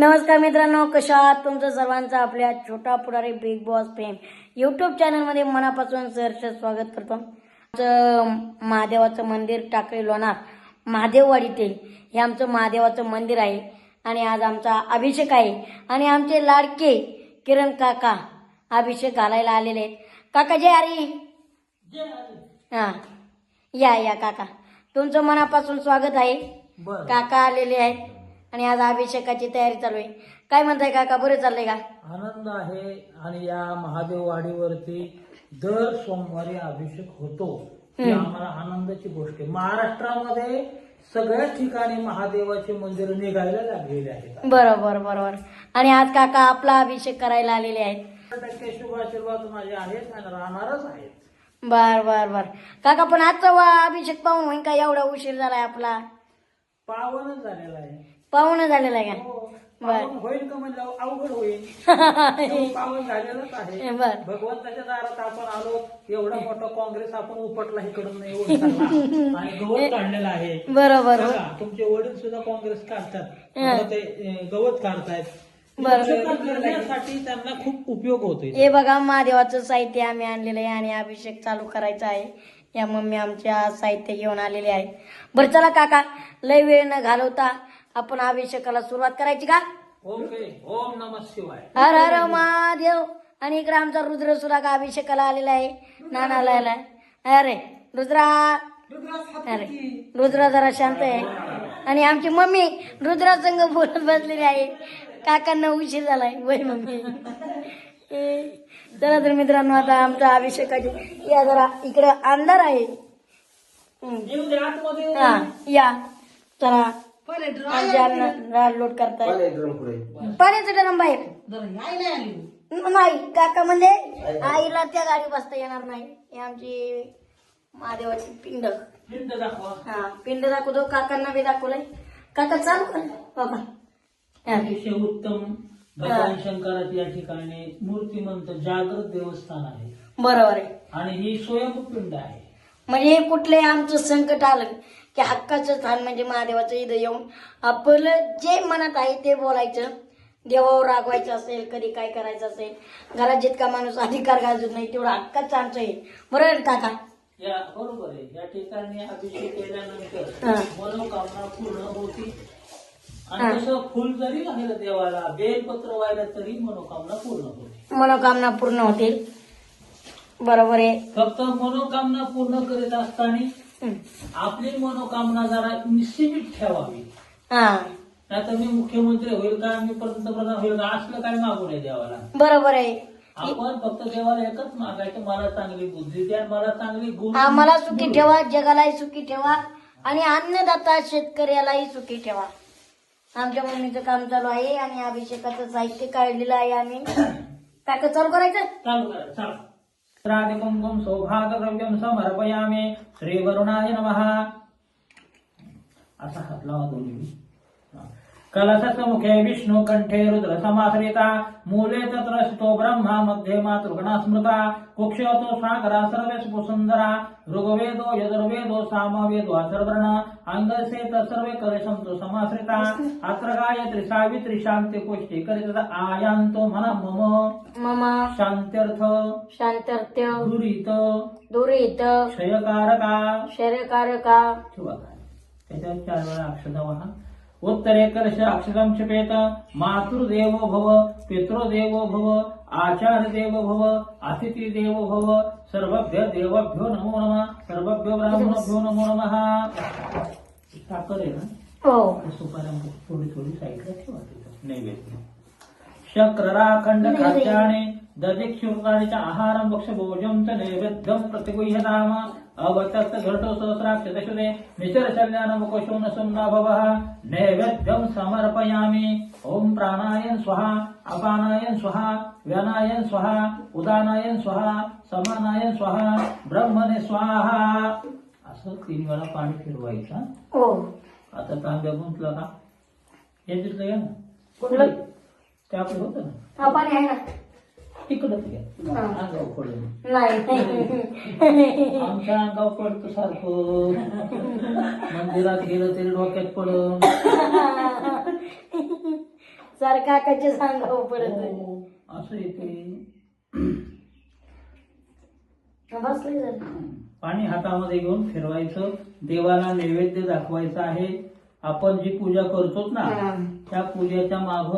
नमस्कार मित्रांनो कशा आहात? तुमचं सर्वांचं आपल्या Chhota Pudhari Bigg Boss fame YouTube चॅनलमध्ये मनापासून सहर्ष स्वागत करतो. आमचं महादेवाचं मंदिर टाकळी लोणार महादेववाडी ते हे आमचं महादेवाचं मंदिर आहे. आणि आज आमचा अभिषेक आहे. आणि आमचे लाडके किरण काका अभिषेक घालायला आलेले आहेत. काका जय हरी! हा. या या काका. तुमचं मनापासून स्वागत आहे. काका आलेले आहेत. आणि आज अभिषेकाची तयारी चालू आहे. काय म्हणताय काका बरं चाललंय का? आनंद आहे आणि या महादेव वाडीवरती दर सोमवारी अभिषेक होतो. ही आम्हाला आनंदाची गोष्ट आहे. महाराष्ट्रामध्ये सगळ्या ठिकाणी महादेवाचे मंदिर निघायला लागलेले आहेत बरोबर बरोबर. आणि आज काका आपला अभिषेक करायला आलेले आहेत. शंभर टक्के शुभ आशीर्वाद माझे आहेत आणि राहणारच आहेत. बर बर बर. काका पण आजचा वा- अभिषेक पाहून होईन का? एवढा उशीर झालाय आपला. पावनच झालेला आहे. पाहून झालेला आहे हो, बर. पावन होईल का म्हणलं? अवघड होईल. पावन झालेलंच आहे. का बर. भगवंताच्या दारात आपण आलो एवढा मोठा काँग्रेस आपण उपटला इकडून नाही उचलला. आणि गवत काढलेला आहे. बरोबर बघा, तुमचे वडील सुद्धा काँग्रेस काढतात. हा. आता ते अं, गवत काढतायत. बरं. स्वच्छता करण्यासाठी त्यांना खूप उपयोग होतोय. हे बघा महादेवाचं साहित्य आम्ही आणलेलं आहे आणि अभिषेक चालू करायचा आहे. या मम्मी आमच्या साहित्य घेऊन आलेले आहे. बरं चला काका. लय वेळ न घालवता आपण अभिषेकाला सुरुवात करायची का? ओके ओम नम शिवाय. हर हर महादेव. आणि इकडे आमचा रुद्र सुद्धा का अभिषेकाला आलेला आहे. नानाला आलाय अरे रुद्रा. अरे रुद्रा जरा शांत आहे. आणि आमची मम्मी रुद्रा संघ बोलत बसलेली आहे. काकांना उशीर झालाय. वय मम्मी. चला तर मित्रांनो आता आमचा अभिषेकाची या जरा इकडं अंधार आहे. हा या. चला. करताय. पाण्याचं ड्रम बाहेर. नाही काका म्हणजे आईला त्या गाडी बसता येणार नाही. ही आमची महादेवाची पिंड. पिंड दाखवा. हा पिंड दाखवतो काकांना बी दाखवलंय. काका चालू कर. बाबा हा. अतिशय उत्तम भगवान शंकराचे या ठिकाणी मूर्तिमंत जागृत देवस्थान आहे. बरोबर आहे. आणि ही स्वयंपिंड आहे. म्हणजे कुठले आमचं संकट आलं की हक्काचं स्थान म्हणजे महादेवाचं इथं येऊन आपलं जे मनात आहे ते बोलायचं. देवावर रागवायचं असेल कधी काय करायचं असेल घरात जितका माणूस अधिकार गाजत नाही तेवढा हक्काचं आमचं आहे. बरोबर काका या बरोबर आहे. या ठिकाणी अभिषेक केल्यानंतर. मनोकामना पूर्ण होती. आणि तसं फुल जरी लागलं देवाला बेलपत्र व्हायला तरी मनोकामना पूर्ण होते. मनोकामना पूर्ण होतील बरोबर आहे. फक्त मनोकामना पूर्ण करीत असताना. आपली मनोकामना जरा निश्चित ठेवावी. हा. नाही तर मी मुख्यमंत्री होईल का मी पंतप्रधान होईल का असलं काय मागू नये देवाला. बरोबर आहे. आपण फक्त देवाला एकच मागायचं मला चांगली बुद्धी द्या मला चांगली गुण आम्हाला सुखी ठेवा जगालाही सुखी ठेवा आणि अन्नदाता शेतकऱ्यालाही सुखी ठेवा. आमच्या मम्मीचं काम चालू आहे आणि अभिषेकाचं साहित्य काढलेलं आहे आम्ही. काय चालू करायचं? चालू करा चालू. राधिकुंकुम सौभागद्रव्यं समर्पयामि। श्रीवरुणाय नमः। असा प्लवतु। दोन्ही कलशस्य मुखे विष्णु कंठे रुद्र समाश्रिता मूले तत्र स्थितो ब्रह्मा मध्ये मातृगणा स्मृता कुक्षतो सागरा सर्वे सुंदरा ऋग्वेदो यजुर्वेदो सामवेदो अथर्वर्ण अंगसे सर्वे कलशं तु समाश्रिता अत्र गायत्री सावित्री शांती पुष्टी करित आयांतो मन मम। मम। शांत्यर्थ शांतर्त्य दुरित। दुरित। क्षयकारका काय त्याच्यावर चार वेळा अक्षता वाहा उत्तरे कलश अक्षतम क्षपेत मातृदेवो भव पितृदेवो भव आचार्य देवो भव अतिथी देवो भव सर्वभ्य देवभ्यो नमो नमः सर्वभ्यो ब्राह्मणभ्यो नमो नमः. साखर आहे ना? हो. सुपाऱ्यामध्ये थोडी थोडी साईडला ठेवा नैवेद्य. शक्रराखंड खाद्याने दधिक्षुर्गाणीच्या आहारं भक्ष भोजम च नैवेद्यम प्रतिगुह्यताम. अवतस्त सुन्ना भवः नैवेद्यम समर्पयामि। ओम प्राणायन स्वाहा अपानायन स्वाहा व्यानायन स्वाहा उदानायन स्वाहा समानायन स्वाहा ब्रह्मने स्वाहा। असं तीन वेळा पाणी फिरवायचं हो? आता तांब्या गुंतला का? हे घ्या ना कुठलं? ते आपलं होतं ना? पाणी आहे ना. तिकडच घ्या हा. अंगावर पडलं नाही. आमच्या पडतं सारखं. मंदिरात गेलं तरी डोक्यात पडून सर काकाचे सांगावं परत हो, असं येते. बसले पाणी हातामध्ये घेऊन फिरवायचं. देवाला नैवेद्य दाखवायचा आहे. आपण जी पूजा करतो ना हा. त्या पूजेच्या माग